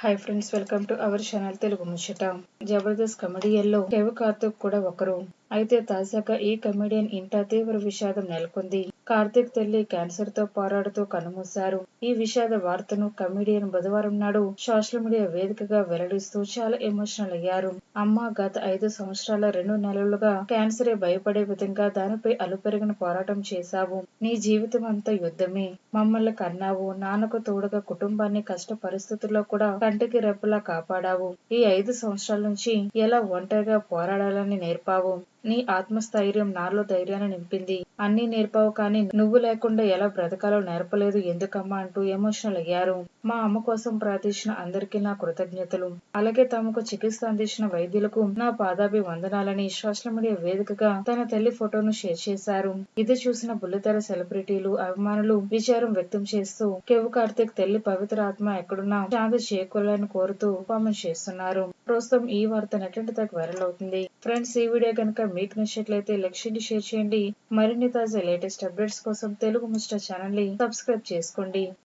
Hi friends welcome to our channel Telugu ముచ్చట జబర్దస్త్ కమెడియల్లో కేవ కార్తిక్ కూడా ఒకరు అయితే తాజాగా ఈ కమెడియన్ ఇంట తీవ్ర విషాదం నెలకొంది. కార్తిక్ తల్లి క్యాన్సర్తో పోరాడుతూ కనుమూశారు ఈ విషాద వార్తను కమెడియన్ బుధవారం నాడు సోషల్ మీడియా వేదికగా వెల్లడిస్తూ చాలా ఎమోషనల్ అయ్యారు. అమ్మ గత ఐదు సంవత్సరాల రెండు నెలలుగా క్యాన్సరే భయపడే విధంగా దానిపై అలుపెరిగిన పోరాటం చేశావు. నీ జీవితం అంతా యుద్ధమే. మమ్మల్ని కన్నావు. నాన్నకు తోడుగా కుటుంబాన్ని కష్ట పరిస్థితుల్లో కూడా కంటికి రెప్పలా కాపాడావు. ఈ ఐదు సంవత్సరాల నుంచి ఎలా ఒంటరిగా పోరాడాలని నేర్పావు? నీ ఆత్మస్థైర్యం నాలో ధైర్యాన్ని నింపింది. అన్ని నేర్పావు కానీ నువ్వు లేకుండా ఎలా బ్రతకాలో నేర్పలేదు. ఎందుకమ్మా అంటూ ఎమోషనల్ అయ్యారు. మా అమ్మ కోసం ప్రార్థించిన అందరికీ నా కృతజ్ఞతలు. అలాగే తమకు చికిత్స అందించిన వైద్యులకు నా పాదాభి వందనాలని సోషల్ మీడియా వేదికగా తన తల్లి ఫోటోను షేర్ చేశారు. ఇది చూసిన బుల్లితెర సెలబ్రిటీలు అభిమానులు విచారం వ్యక్తం చేస్తూ కేవు కార్తిక్ తల్లి పవిత్ర ఆత్మ ఎక్కడున్నా శాంతి చేకూరాలని కోరుతూ కామెంట్ చేస్తున్నారు. ప్రస్తుతం ఈ వార్త నెట్టింటి దాకా వైరల్ అవుతుంది. ఫ్రెండ్స్ ఈ వీడియో కనుక మీకు నచ్చినట్లయితే లైక్ చేయండి షేర్ చేయండి. మరిన్ని తాజా లేటెస్ట్ అప్డేట్స్ కోసం తెలుగు మిస్టర్ ఛానల్ని సబ్స్క్రైబ్ చేసుకోండి.